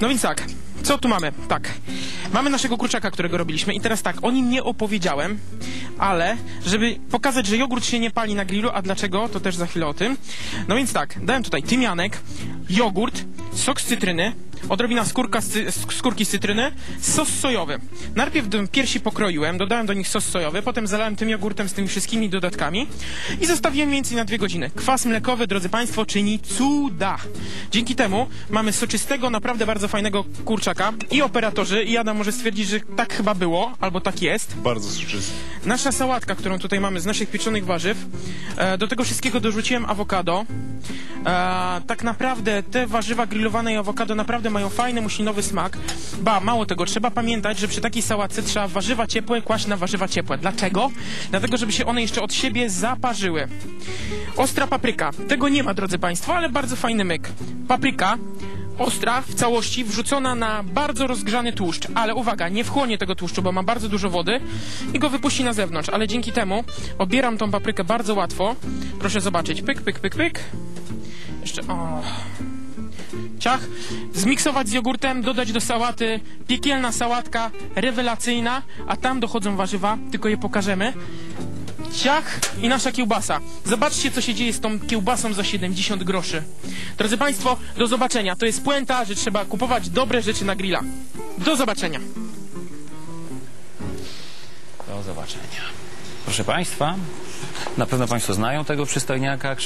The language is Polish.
No więc tak, co tu mamy? Tak, mamy naszego kurczaka, którego robiliśmy i teraz tak, o nim nie opowiedziałem, ale żeby pokazać, że jogurt się nie pali na grillu, a dlaczego, to też za chwilę o tym. No więc tak, dałem tutaj tymianek, jogurt, sok z cytryny, odrobina skórka z, skórki z cytryny, sos sojowy. Najpierw piersi pokroiłem, dodałem do nich sos sojowy, potem zalałem tym jogurtem z tymi wszystkimi dodatkami i zostawiłem mniej więcej na dwie godziny. Kwas mlekowy, drodzy Państwo, czyni cuda. Dzięki temu mamy soczystego, naprawdę bardzo fajnego kurczaka i operatorzy, i Adam może stwierdzić, że tak chyba było, albo tak jest. Bardzo soczysty. Nasza sałatka, którą tutaj mamy z naszych pieczonych warzyw. E, do tego wszystkiego dorzuciłem awokado. E, tak naprawdę te warzywa grillowane i awokado naprawdę mają fajny, muślinowy smak. Ba, mało tego, trzeba pamiętać, że przy takiej sałatce trzeba warzywa ciepłe kłaść na warzywa ciepłe. Dlaczego? Dlatego, żeby się one jeszcze od siebie zaparzyły. Ostra papryka. Tego nie ma, drodzy Państwo, ale bardzo fajny myk. Papryka ostra w całości wrzucona na bardzo rozgrzany tłuszcz, ale uwaga, nie wchłonie tego tłuszczu, bo ma bardzo dużo wody i go wypuści na zewnątrz, ale dzięki temu obieram tą paprykę bardzo łatwo. Proszę zobaczyć, pyk, pyk, pyk, pyk. Jeszcze, o... Ciach, zmiksować z jogurtem, dodać do sałaty, piekielna sałatka, rewelacyjna, a tam dochodzą warzywa, tylko je pokażemy. Ciach i nasza kiełbasa. Zobaczcie, co się dzieje z tą kiełbasą za 70 groszy. Drodzy Państwo, do zobaczenia. To jest puenta, że trzeba kupować dobre rzeczy na grilla. Do zobaczenia. Do zobaczenia. Proszę Państwa, na pewno Państwo znają tego przystojniaka.